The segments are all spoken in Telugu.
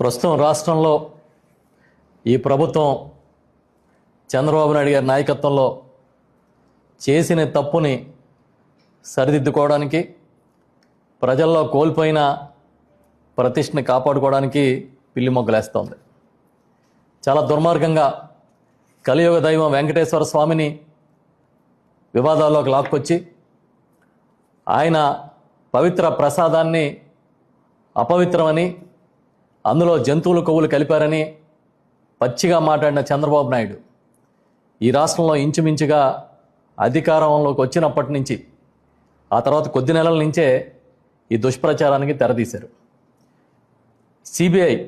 ప్రస్తుతం రాష్ట్రంలో ఈ ప్రభుత్వం చంద్రబాబు నాయుడు గారి నాయకత్వంలో చేసిన తప్పుని సరిదిద్దుకోవడానికి ప్రజల్లో కోల్పోయిన ప్రతిష్టని కాపాడుకోవడానికి పిల్లి మొగ్గలేస్తోంది. చాలా దుర్మార్గంగా కలియుగ దైవం వెంకటేశ్వర స్వామిని వివాదాల్లోకి లాక్కొచ్చి ఆయన పవిత్ర ప్రసాదాన్ని అపవిత్రమని అందులో జంతువుల కొవ్వులు కలిపారని పచ్చిగా మాట్లాడిన చంద్రబాబు నాయుడు. ఈ రాష్ట్రంలో ఇంచుమించుగా అధికారంలోకి వచ్చినప్పటి నుంచి ఆ తర్వాత కొద్ది నెలల నుంచే ఈ దుష్ప్రచారానికి తెరదీశారు. సిబిఐ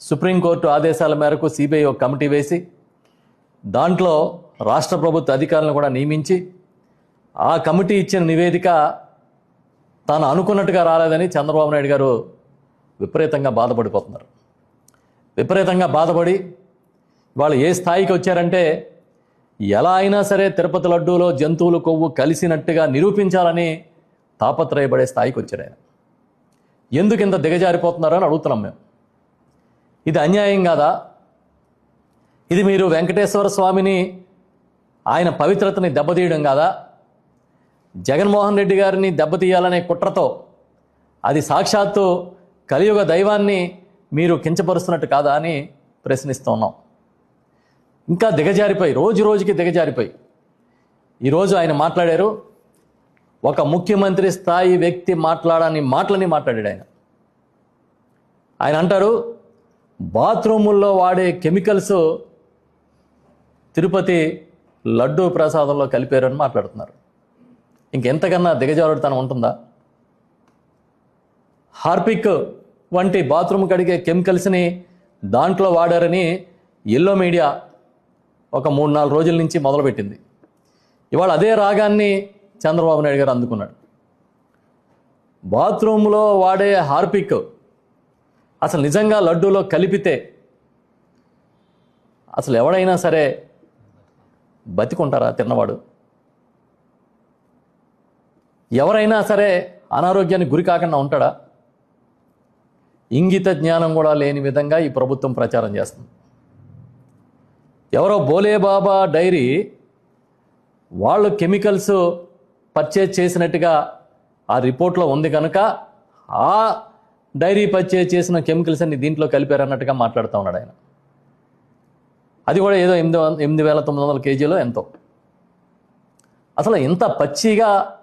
సుప్రీంకోర్టు ఆదేశాల మేరకు సిబిఐ ఒక కమిటీ వేసి దాంట్లో రాష్ట్ర ప్రభుత్వ అధికారులను కూడా నియమించి ఆ కమిటీ ఇచ్చిన నివేదిక తాను అనుకున్నట్టుగా రాలేదని చంద్రబాబు నాయుడు గారు విపరీతంగా బాధపడిపోతున్నారు. విపరీతంగా బాధపడి వాళ్ళు ఏ స్థాయికి వచ్చారంటే ఎలా అయినా సరే తిరుపతి లడ్డూలో జంతువులు కొవ్వు కలిసినట్టుగా నిరూపించాలని తాపత్రయపడే స్థాయికి వచ్చారు ఆయన. ఎందుకు ఇంత దిగజారిపోతున్నారో అని అడుగుతున్నాం మేము. ఇది అన్యాయం కాదా? ఇది మీరు వెంకటేశ్వర స్వామిని ఆయన పవిత్రతని దెబ్బతీయడం కాదా? జగన్మోహన్ రెడ్డి గారిని దెబ్బతీయాలనే కుట్రతో అది సాక్షాత్తు కలియుగ దైవాన్ని మీరు కించపరుస్తున్నట్టు కాదా అని ప్రశ్నిస్తున్నాం ఇంకా దిగజారిపోయి రోజు రోజుకి దిగజారిపోయి. ఈరోజు ఆయన మాట్లాడారు ఒక ముఖ్యమంత్రి స్థాయి వ్యక్తి మాట్లాడని మాటలని మాట్లాడాడు ఆయన. ఆయన అంటారు బాత్రూముల్లో వాడే కెమికల్స్ తిరుపతి లడ్డూ ప్రసాదంలో కలిపారని మాట్లాడుతున్నారు. ఇంకెంతకన్నా దిగజారుడుతనం ఉంటుందా? హార్పిక్ వంటి బాత్రూమ్ కడిగే కెమికల్స్ని దాంట్లో వాడారని ఎల్లో మీడియా ఒక మూడు నాలుగు రోజుల నుంచి మొదలుపెట్టింది. ఇవాళ అదే రాగాన్ని చంద్రబాబు నాయుడు గారు అందుకున్నాడు. బాత్రూంలో వాడే హార్పిక్ అసలు నిజంగా లడ్డూలో కలిపితే అసలు ఎవడైనా సరే బతికుంటారా తిన్నవాడు? ఎవరైనా సరే అనారోగ్యానికి గురి కాకుండా ఉంటాడా? ఇంగిత జ్ఞానం కూడా లేని విధంగా ఈ ప్రభుత్వం ప్రచారం చేస్తుంది. ఎవరో బోలే బాబా డైరీ వాళ్ళు కెమికల్స్ పర్చేజ్ చేసినట్టుగా ఆ రిపోర్ట్లో ఉంది కనుక ఆ డైరీ పర్చేజ్ చేసిన కెమికల్స్ అన్ని దీంట్లో కలిపారన్నట్టుగా మాట్లాడుతూ ఉన్నాడు ఆయన. అది కూడా ఏదో ఎనిమిది వం- ఎనిమిది వేల తొమ్మిది వందల కేజీలో ఎంతో. అసలు ఇంత పచ్చిగా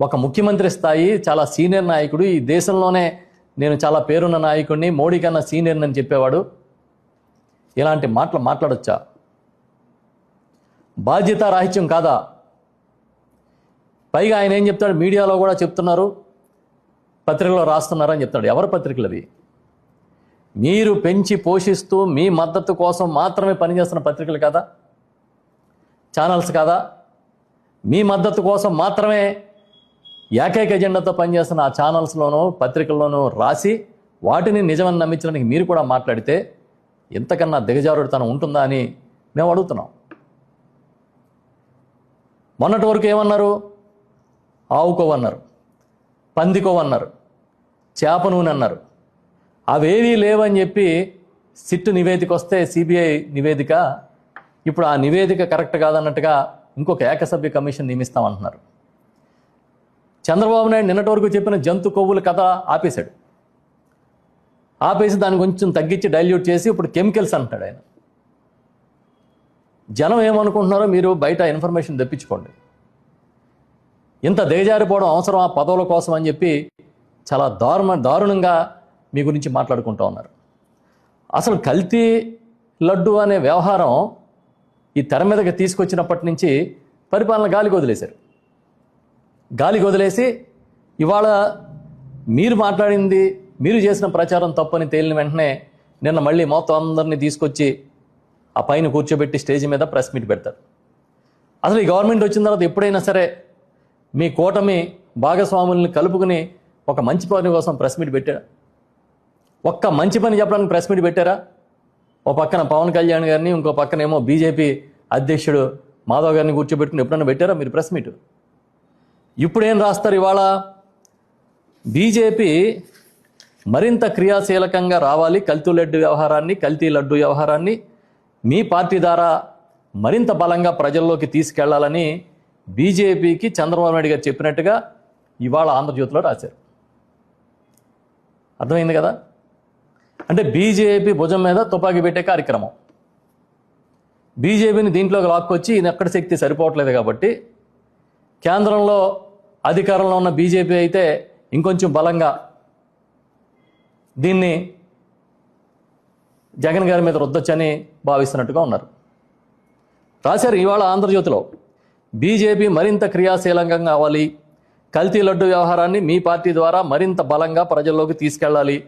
ఒక ముఖ్యమంత్రి స్థాయి చాలా సీనియర్ నాయకుడు ఈ దేశంలోనే నేను చాలా పేరున్న నాయకుడిని మోడీ కన్నా సీనియర్ అని చెప్పేవాడు. ఇలాంటి మాటలు మాట్లాడొచ్చా? బాధ్యత రాహిత్యం కాదా? పైగా ఆయన ఏం చెప్తాడు? మీడియాలో కూడా చెప్తున్నారు. పత్రికలో రాస్తున్నారని చెప్తాడు ఎవరి పత్రికలు అవి? మీరు పెంచి పోషిస్తూ మీ మద్దతు కోసం మాత్రమే పనిచేస్తున్న పత్రికలు కదా? ఛానల్స్ కాదా? మీ మద్దతు కోసం మాత్రమే ఏకైక ఎజెండాతో పనిచేస్తున్న ఆ ఛానల్స్లోనూ పత్రికల్లోనూ రాసి వాటిని నిజమని నమ్మించడానికి మీరు కూడా మాట్లాడితే ఎంతకన్నా దిగజారుడుతనం ఉంటుందా అని మేము అడుగుతున్నాం. మొన్నటి వరకు ఏమన్నారు? ఆవుకోవన్నారు పందికోవన్నారు చేప నూనె అన్నారు. అవేవీ లేవని చెప్పి సిట్టు నివేదిక వస్తే సిబిఐ నివేదిక ఇప్పుడు ఆ నివేదిక కరెక్ట్ కాదన్నట్టుగా ఇంకొక ఏకసభ్య కమిషన్ నియమిస్తామంటున్నారు. చంద్రబాబు నాయుడు నిన్నటి వరకు చెప్పిన జంతు కొవ్వుల కథ ఆపేశాడు. ఆపేసి దాన్ని కొంచెం తగ్గించి డైల్యూట్ చేసి ఇప్పుడు కెమికల్స్ అంటాడు ఆయన. జనం ఏమనుకుంటున్నారో మీరు బయట ఇన్ఫర్మేషన్ తెప్పించుకోండి. ఇంత దిగజారిపోవడం అవసరం ఆ పదవుల కోసం అని చెప్పి చాలా దారుణ దారుణంగా మీ గురించి మాట్లాడుకుంటూ ఉన్నారు. అసలు కల్తీ లడ్డు అనే వ్యవహారం ఈ తెర మీదకి తీసుకొచ్చినప్పటి నుంచి పరిపాలన గాలికి వదిలేశారు. గాలికి వదిలేసి ఇవాళ మీరు మాట్లాడింది మీరు చేసిన ప్రచారం తప్పని తేలిన వెంటనే నిన్న మళ్ళీ మొత్తం అందరినీ తీసుకొచ్చి ఆ పైన కూర్చోబెట్టి స్టేజ్ మీద ప్రెస్ మీట్ పెడతారు. అసలు ఈ గవర్నమెంట్ వచ్చిన తర్వాత ఎప్పుడైనా సరే మీ కూటమి భాగస్వాముల్ని కలుపుకుని ఒక మంచి పని కోసం ప్రెస్ మీట్ పెట్టారా? ఒక్క మంచి పని చెప్పడానికి ప్రెస్ మీట్ పెట్టారా? ఓ పక్కన పవన్ కళ్యాణ్ గారిని ఇంకో పక్కన ఏమో బీజేపీ అధ్యక్షుడు మాధవ్ గారిని కూర్చోబెట్టుకుని ఎప్పుడైనా పెట్టారా మీరు ప్రెస్ మీట్? ఇప్పుడు ఏం రాస్తారు ఇవాళ? బీజేపీ మరింత క్రియాశీలకంగా రావాలి. కల్తీ లడ్డు వ్యవహారాన్ని కల్తీ లడ్డు వ్యవహారాన్ని మీ పార్టీ ద్వారా మరింత బలంగా ప్రజల్లోకి తీసుకెళ్ళాలని బీజేపీకి చంద్రబాబు నాయుడు గారు చెప్పినట్టుగా ఇవాళ ఆంధ్రజ్యోతిలో రాశారు. అర్థమైంది కదా? అంటే బీజేపీ భుజం మీద తుపాకీ పెట్టే కార్యక్రమం. బీజేపీని దీంట్లోకి లాక్కొచ్చి ఈయన ఎక్కడ శక్తి సరిపోవట్లేదు కాబట్టి కేంద్రంలో అధికారంలో ఉన్న బీజేపీ అయితే ఇంకొంచెం బలంగా దీన్ని జగన్ గారి మీద రుద్దొచ్చని భావిస్తున్నట్టుగా ఉన్నారు. రాశారు ఇవాళ ఆంధ్రజ్యోతిలో బీజేపీ మరింత క్రియాశీలంగా కావాలి కల్తీ లడ్డు వ్యవహారాన్ని మీ పార్టీ ద్వారా మరింత బలంగా ప్రజల్లోకి తీసుకెళ్ళాలి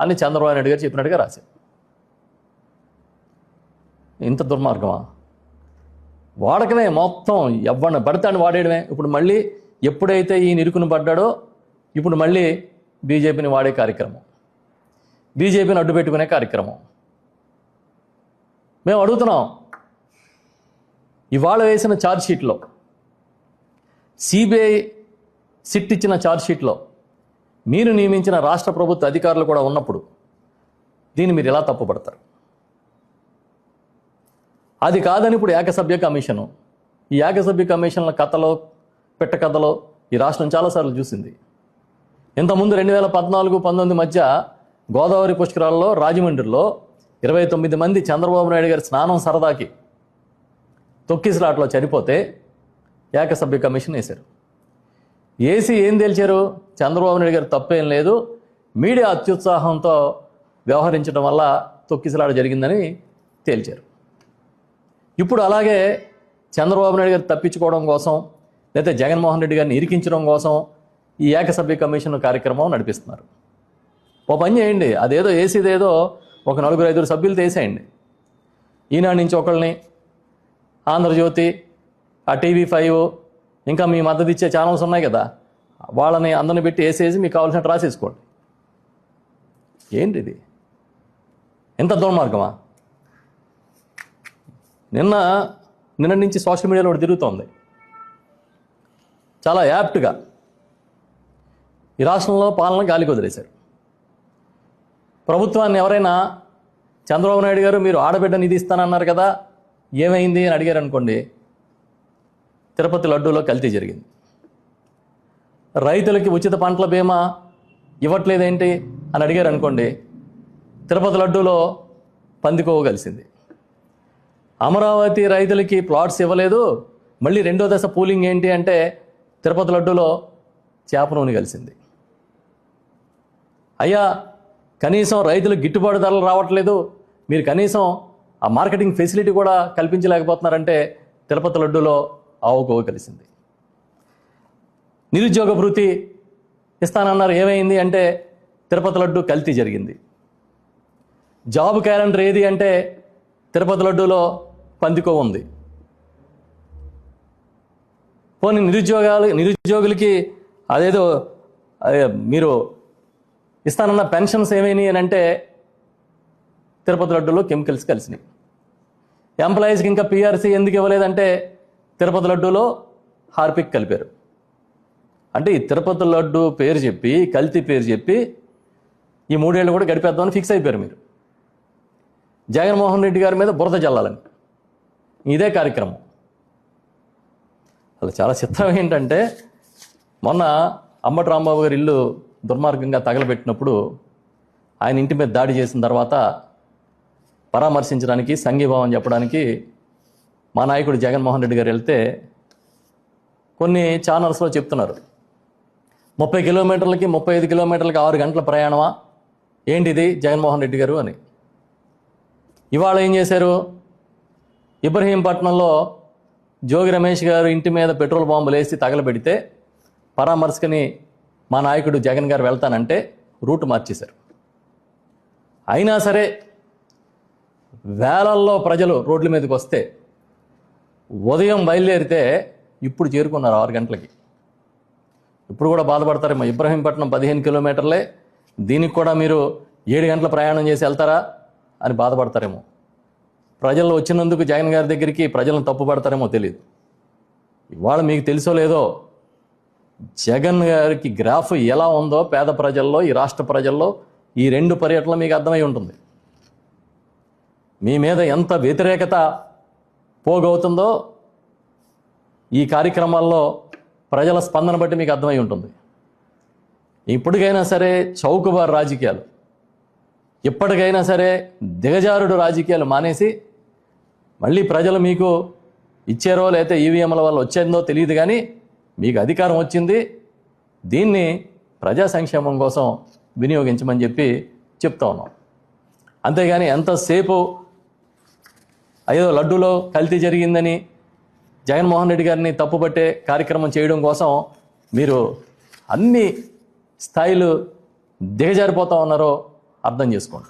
అని చంద్రబాబు నాయుడు గారు చెప్పినట్టుగా రాశారు. ఇంత దుర్మార్గమా? వాడకమే మొత్తం ఎవరిని పడతాను వాడేయడమే. ఇప్పుడు మళ్ళీ ఎప్పుడైతే ఈ ఇరుకును పడ్డాడో ఇప్పుడు మళ్ళీ బీజేపీని వాడే కార్యక్రమం. బీజేపీని అడ్డు పెట్టుకునే కార్యక్రమం. మేము అడుగుతున్నాం ఇవాళ వేసిన ఛార్జ్షీట్లో సిబిఐ సిట్ ఇచ్చిన ఛార్జ్షీట్లో మీరు నియమించిన రాష్ట్ర ప్రభుత్వ అధికారులు కూడా ఉన్నప్పుడు దీన్ని మీరు ఎలా తప్పుపడతారు? అది కాదని ఇప్పుడు ఏకసభ్య కమిషను ఈ ఏకసభ్య కమిషన్ల కథలో పెట్ట కథలో ఈ రాష్ట్రం చాలాసార్లు చూసింది. ఇంతకుముందు రెండు వేల పద్నాలుగు పంతొమ్మిది మధ్య గోదావరి పుష్కరాల్లో రాజమండ్రిలో ఇరవై తొమ్మిది మంది చంద్రబాబు నాయుడు గారి స్నానం సరదాకి తొక్కిసలాట్లో చనిపోతే ఏకసభ్య కమిషన్ వేశారు. ఏసీ ఏం తేల్చారు? చంద్రబాబు నాయుడు గారు తప్పేం లేదు. మీడియా అత్యుత్సాహంతో వ్యవహరించడం వల్ల తొక్కిసలాట జరిగిందని తేల్చారు. ఇప్పుడు అలాగే చంద్రబాబు నాయుడు గారు తప్పించుకోవడం కోసం లేకపోతే జగన్మోహన్ రెడ్డి గారిని ఇరికించడం కోసం ఈ ఏకసభ్య కమిషన్ కార్యక్రమం నడిపిస్తున్నారు. ఓ పని చేయండి. అదేదో ఏసీదేదో ఒక నలుగురు ఐదుగురు సభ్యులు తీసేయండి ఈనాడు నుంచి ఒకళ్ళని ఆంధ్రజ్యోతి ఆ టీవీ ఫైవ్ ఇంకా మీ మద్దతు ఇచ్చే ఛానల్స్ ఉన్నాయి కదా వాళ్ళని అందరిని పెట్టి వేసేసి మీకు కావాల్సినట్టు రాసేసుకోండి. ఏంటి ఇది? ఎంత దుర్మార్గమా? నిన్న నిన్న నుంచి సోషల్ మీడియాలో ఒకటి తిరుగుతోంది. చాలా యాప్ట్గా ఈ రాష్ట్రంలో పాలన గాలికి వదిలేశారు ప్రభుత్వాన్ని ఎవరైనా చంద్రబాబు నాయుడు గారు మీరు ఆడబిడ్డ నిధి ఇస్తానన్నారు కదా ఏమైంది అని అడిగారు అనుకోండి తిరుపతి లడ్డూలో కల్తీ జరిగింది. రైతులకి ఉచిత పంటల బీమా ఇవ్వట్లేదేంటి అని అడిగారు అనుకోండి తిరుపతి లడ్డూలో పందికోవ కలిసింది. అమరావతి రైతులకి ప్లాట్స్ ఇవ్వలేదు మళ్ళీ రెండో దశ పూలింగ్ ఏంటి అంటే తిరుపతి లడ్డూలో చేప నూనె కలిసింది. అయ్యా కనీసం రైతులు గిట్టుబాటు ధరలు రావట్లేదు. మీరు కనీసం ఆ మార్కెటింగ్ ఫెసిలిటీ కూడా కల్పించలేకపోతున్నారంటే తిరుపతి లడ్డూలో ఆవుకోవ కలిసింది. నిరుద్యోగ భృతి ఇస్తానన్నారు ఏమైంది అంటే తిరుపతి లడ్డు కల్తీ జరిగింది. జాబ్ క్యాలెండర్ ఏది అంటే తిరుపతి లడ్డూలో పందికో ఉంది. పోనీ నిరుద్యోగాలు నిరుద్యోగులకి అదేదో మీరు ఇస్తానన్న పెన్షన్స్ ఏమైనాయి అని అంటే తిరుపతి లడ్డూలో కెమికల్స్ కలిసినాయి. ఎంప్లాయీస్కి ఇంకా పిఆర్సీ ఎందుకు ఇవ్వలేదంటే తిరుపతి లడ్డూలో హార్పిక్ కలిపారు. అంటే ఈ తిరుపతి లడ్డు పేరు చెప్పి కల్తీ పేరు చెప్పి ఈ మూడేళ్ళు కూడా గడిపేద్దామని ఫిక్స్ అయిపోయారు మీరు. జగన్మోహన్ రెడ్డి గారి మీద బురద చల్లాలని ఇదే కార్యక్రమం. అలా చాలా చిత్రం ఏంటంటే మొన్న అమ్మటి రాంబాబు గారి ఇల్లు దుర్మార్గంగా తగలబెట్టినప్పుడు ఆయన ఇంటి మీద దాడి చేసిన తర్వాత పరామర్శించడానికి సంఘీభావం చెప్పడానికి మా నాయకుడు జగన్మోహన్ రెడ్డి గారు వెళ్తే కొన్ని ఛానల్స్లో చెప్తున్నారు. ముప్పై కిలోమీటర్లకి ముప్పై ఐదు కిలోమీటర్లకి ఆరు గంటల ప్రయాణమా? ఏంటిది జగన్మోహన్ రెడ్డి గారు అని. ఇవాళ ఏం చేశారు? ఇబ్రహీంపట్నంలో జోగి రమేష్ గారు ఇంటి మీద పెట్రోల్ బాంబులు వేసి తగలబెడితే పరామర్శకని మా నాయకుడు జగన్ గారు వెళ్తానంటే రూట్ మార్చేశారు. అయినా సరే వేలల్లో ప్రజలు రోడ్ల మీదకి వస్తే ఉదయం బయలుదేరితే ఇప్పుడు చేరుకున్నారు ఆరు గంటలకి. ఇప్పుడు కూడా బాధపడతారేమో. ఇబ్రహీంపట్నం పదిహేను కిలోమీటర్లే. దీనికి కూడా మీరు ఏడు గంటల ప్రయాణం చేసి వెళ్తారా అని బాధపడతారేమో. ప్రజలు వచ్చినందుకు జగన్ గారి దగ్గరికి ప్రజలను తప్పు పడతారేమో తెలియదు ఇవాళ మీకు తెలుసో లేదో జగన్ గారికి గ్రాఫ్ ఎలా ఉందో పేద ప్రజల్లో ఈ రాష్ట్ర ప్రజల్లో ఈ రెండు పర్యటనలు మీకు అర్థమై ఉంటుంది. మీ మీద ఎంత వ్యతిరేకత పోగవుతుందో ఈ కార్యక్రమాల్లో ప్రజల స్పందన బట్టి మీకు అర్థమై ఉంటుంది. ఇప్పటికైనా సరే చౌకబారు రాజకీయాలు ఇప్పటికైనా సరే దిగజారుడు రాజకీయాలు మానేసి మళ్ళీ ప్రజలు మీకు ఇచ్చారో లేకపోతే ఈవీఎంల వల్ల వచ్చేందో తెలియదు కానీ మీకు అధికారం వచ్చింది. దీన్ని ప్రజా సంక్షేమం కోసం వినియోగించమని చెప్పి చెప్తా ఉన్నాం. అంతేగాని ఎంతసేపు అయ్యో లడ్డూలో కల్తీ జరిగిందని జగన్మోహన్ రెడ్డి గారిని తప్పుపట్టే కార్యక్రమం చేయడం కోసం మీరు అన్ని స్థాయిలు దిగజారిపోతా ఉన్నారో అర్థం చేసుకోండి.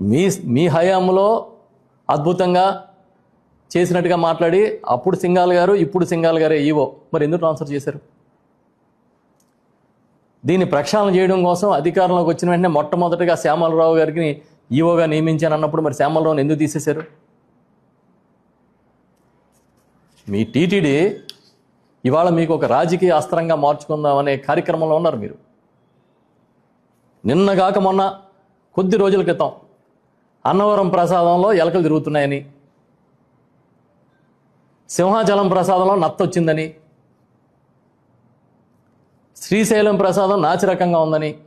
మీ మీ హయాంలో అద్భుతంగా చేసినట్టుగా మాట్లాడి అప్పుడు సింగాల్ గారు ఇప్పుడు సింగాల్ గారే ఈవో. మరి ఎందుకు ట్రాన్స్ఫర్ చేశారు? దీన్ని ప్రక్షాళన చేయడం కోసం అధికారంలోకి వచ్చిన వెంటనే మొట్టమొదటిగా శ్యామలరావు గారికి ఈవోగా నియమించాను అన్నప్పుడు మరి శ్యామలరావుని ఎందుకు తీసేశారు? మీ టీటీడీ ఇవాళ మీకు ఒక రాజకీయ అస్త్రంగా మార్చుకుందాం అనే కార్యక్రమంలో ఉన్నారు మీరు. నిన్నగాక మొన్న కొద్ది రోజుల క్రితం అన్నవరం ప్రసాదంలో ఎలకలు తిరుగుతున్నాయని. సింహాచలం ప్రసాదంలో నత్త వచ్చిందని శ్రీశైలం ప్రసాదం నాచిరకంగా ఉందని.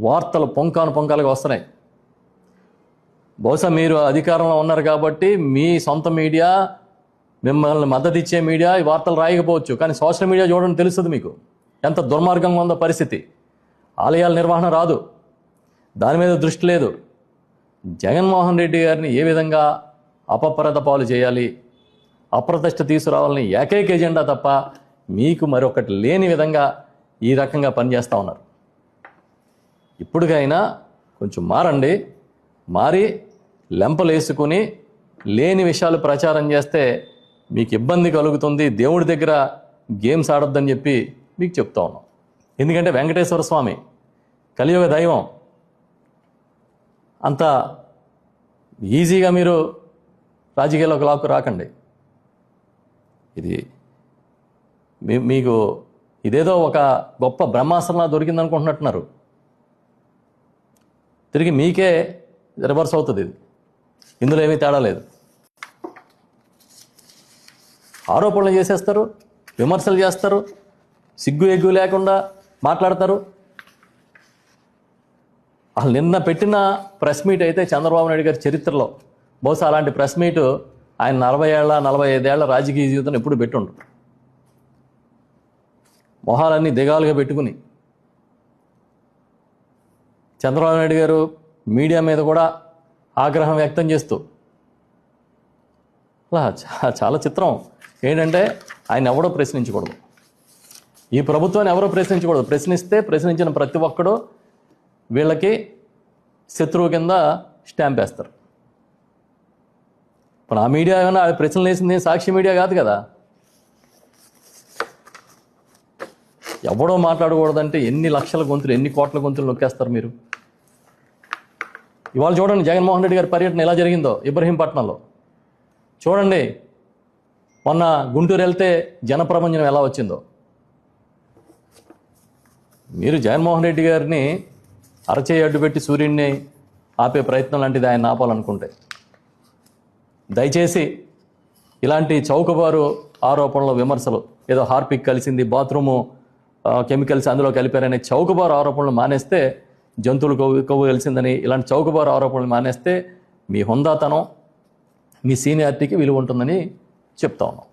వార్తలు పొంకాను పొంకాలుగా వస్తున్నాయి. బహుశా మీరు అధికారంలో ఉన్నారు కాబట్టి మీ సొంత మీడియా మిమ్మల్ని మద్దతు ఇచ్చే మీడియా ఈ వార్తలు రాయకపోవచ్చు. కానీ సోషల్ మీడియా చూడడం తెలుస్తుంది మీకు. ఎంత దుర్మార్గంగా ఉందో పరిస్థితి. ఆలయాల నిర్వహణ రాదు. దాని మీద దృష్టి లేదు. జగన్మోహన్ రెడ్డి గారిని ఏ విధంగా అపప్రద పాలు చేయాలి? అప్రతిష్ట తీసుకురావాలని ఏకైక ఎజెండా తప్ప మీకు మరొకటి లేని విధంగా ఈ రకంగా పనిచేస్తూ ఉన్నారు. ఇప్పటికైనా కొంచెం మారండి. మారి లెంపలేసుకుని లేని విషయాలు ప్రచారం చేస్తే మీకు ఇబ్బంది కలుగుతుంది. దేవుడి దగ్గర గేమ్స్ ఆడొద్దని చెప్పి మీకు చెప్తా ఉన్నాం. ఎందుకంటే వెంకటేశ్వర స్వామి కలియుగ దైవం అంత ఈజీగా మీరు రాజకీయాల్లోకి లాక్కు రాకండి. ఇది మీ మీకు ఇదేదో ఒక గొప్ప బ్రహ్మాస్త్రంలా దొరికిందనుకుంటున్నట్టున్నారు. తిరిగి మీకే రివర్స్ అవుతుంది ఇది. ఇందులో ఏమీ తేడా లేదు. ఆరోపణలు చేసేస్తారు విమర్శలు చేస్తారు సిగ్గు ఎగ్గు లేకుండా మాట్లాడతారు. అసలు నిన్న పెట్టిన ప్రెస్ మీట్ అయితే చంద్రబాబు నాయుడు గారి చరిత్రలో. బహుశా అలాంటి ప్రెస్ మీట్ ఆయన నలభై ఏళ్ళ నలభై ఐదేళ్ళ రాజకీయ జీవితం ఎప్పుడు పెట్టుండ్రు మొహాలన్నీ దిగాలుగా పెట్టుకుని. చంద్రబాబు నాయుడు గారు మీడియా మీద కూడా ఆగ్రహం వ్యక్తం చేస్తూ. అలా చాలా చిత్రం. ఏంటంటే ఆయన ఎవడో ప్రశ్నించకూడదు. ఈ ప్రభుత్వాన్ని ఎవరో ప్రశ్నించకూడదు. ప్రశ్నిస్తే ప్రశ్నించిన ప్రతి ఒక్కడూ వీళ్ళకి శత్రువు కింద స్టాంప్ వేస్తారు. ఇప్పుడు ఆ మీడియా ఏమైనా ఆ ప్రశ్నలు వేసింది సాక్షి మీడియా కాదు కదా. ఎవడో మాట్లాడకూడదంటే ఎన్ని లక్షల గొంతులు ఎన్ని కోట్ల గొంతులు నొక్కేస్తారు మీరు? ఇవాళ చూడండి జగన్మోహన్ రెడ్డి గారి పర్యటన ఎలా జరిగిందో ఇబ్రహీంపట్నంలో. చూడండి మొన్న గుంటూరు వెళ్తే జనప్రపంచం ఎలా వచ్చిందో. మీరు జగన్మోహన్ రెడ్డి గారిని అరచేయి అడ్డుపెట్టి సూర్యుడిని ఆపే ప్రయత్నం లాంటిది ఆయన ఆపాలనుకుంటే. దయచేసి ఇలాంటి చౌకబారు ఆరోపణలు విమర్శలు ఏదో హార్పిక్ కలిసింది బాత్రూము కెమికల్స్ అందులో కలిపారనే చౌకబారు ఆరోపణలు మానేస్తే జంతువులు కొవ్వు కొవ్వు కలిసిందని ఇలాంటి చౌకబారు ఆరోపణలు మానేస్తే మీ హుందాతనం మీ సీనియారిటీకి విలువ ఉంటుందని చెప్తా ఉన్నాం.